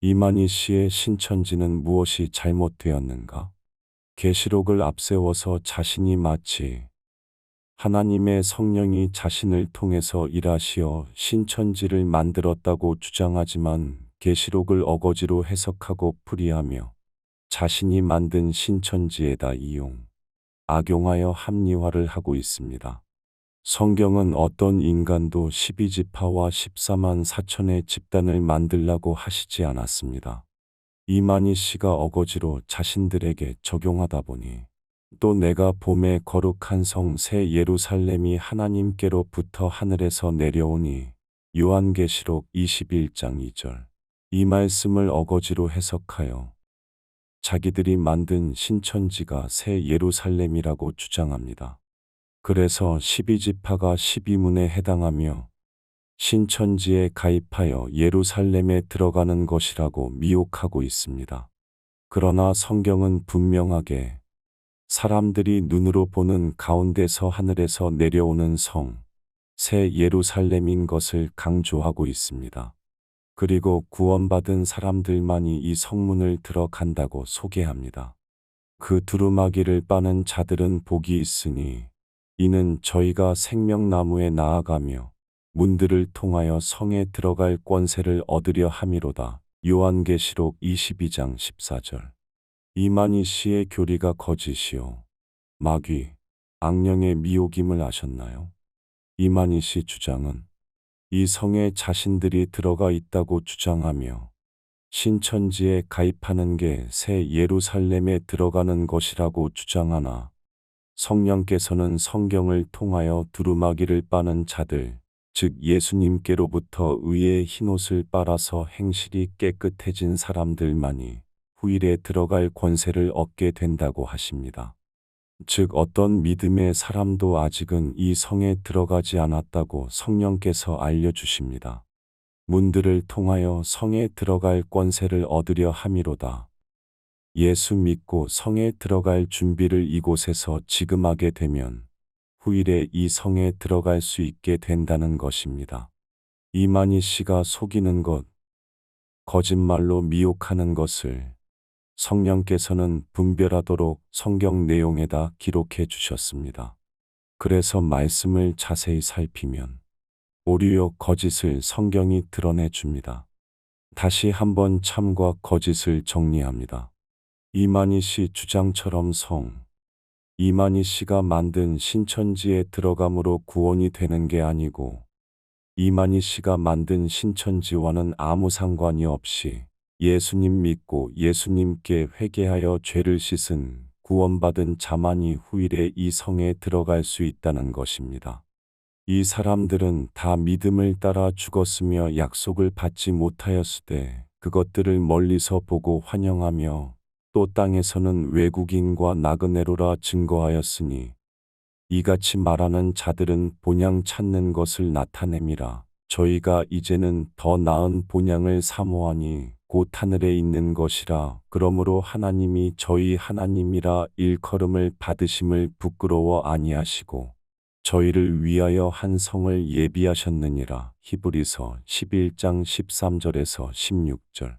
이만희 씨의 신천지는 무엇이 잘못되었는가? 계시록을 앞세워서 자신이 마치 하나님의 성령이 자신을 통해서 일하시어 신천지를 만들었다고 주장하지만 계시록을 어거지로 해석하고 풀이하며 자신이 만든 신천지에다 이용, 악용하여 합리화를 하고 있습니다. 성경은 어떤 인간도 12지파와 14만 4천의 집단을 만들라고 하시지 않았습니다. 이만희 씨가 어거지로 자신들에게 적용하다 보니 또 내가 봄에 거룩한 성 새 예루살렘이 하나님께로부터 하늘에서 내려오니 요한계시록 21장 2절 이 말씀을 어거지로 해석하여 자기들이 만든 신천지가 새 예루살렘이라고 주장합니다. 그래서 12지파가 12문에 해당하며 신천지에 가입하여 예루살렘에 들어가는 것이라고 미혹하고 있습니다. 그러나 성경은 분명하게 사람들이 눈으로 보는 가운데서 하늘에서 내려오는 성, 새 예루살렘인 것을 강조하고 있습니다. 그리고 구원받은 사람들만이 이 성문을 들어간다고 소개합니다. 그 두루마기를 빠는 자들은 복이 있으니 이는 저희가 생명나무에 나아가며 문들을 통하여 성에 들어갈 권세를 얻으려 함이로다. 요한계시록 22장 14절 이만희 씨의 교리가 거짓이요. 마귀, 악령의 미혹임을 아셨나요? 이만희 씨 주장은 이 성에 자신들이 들어가 있다고 주장하며 신천지에 가입하는 게 새 예루살렘에 들어가는 것이라고 주장하나 성령께서는 성경을 통하여 두루마기를 빠는 자들, 즉 예수님께로부터 의의 흰옷을 빨아서 행실이 깨끗해진 사람들만이 후일에 들어갈 권세를 얻게 된다고 하십니다. 즉 어떤 믿음의 사람도 아직은 이 성에 들어가지 않았다고 성령께서 알려주십니다. 문들을 통하여 성에 들어갈 권세를 얻으려 함이로다. 예수 믿고 성에 들어갈 준비를 이곳에서 지금 하게 되면 후일에 이 성에 들어갈 수 있게 된다는 것입니다. 이만희 씨가 속이는 것, 거짓말로 미혹하는 것을 성령께서는 분별하도록 성경 내용에다 기록해 주셨습니다. 그래서 말씀을 자세히 살피면 오류요 거짓을 성경이 드러내 줍니다. 다시 한번 참과 거짓을 정리합니다. 이만희 씨 주장처럼 성, 이만희 씨가 만든 신천지에 들어감으로 구원이 되는 게 아니고 이만희 씨가 만든 신천지와는 아무 상관이 없이 예수님 믿고 예수님께 회개하여 죄를 씻은 구원받은 자만이 후일에 이 성에 들어갈 수 있다는 것입니다. 이 사람들은 다 믿음을 따라 죽었으며 약속을 받지 못하였으되 그것들을 멀리서 보고 환영하며 또 땅에서는 외국인과 나그네로라 증거하였으니 이같이 말하는 자들은 본향 찾는 것을 나타냄이라. 저희가 이제는 더 나은 본향을 사모하니 곧 하늘에 있는 것이라. 그러므로 하나님이 저희 하나님이라 일컬음을 받으심을 부끄러워 아니하시고 저희를 위하여 한 성을 예비하셨느니라. 히브리서 11장 13절에서 16절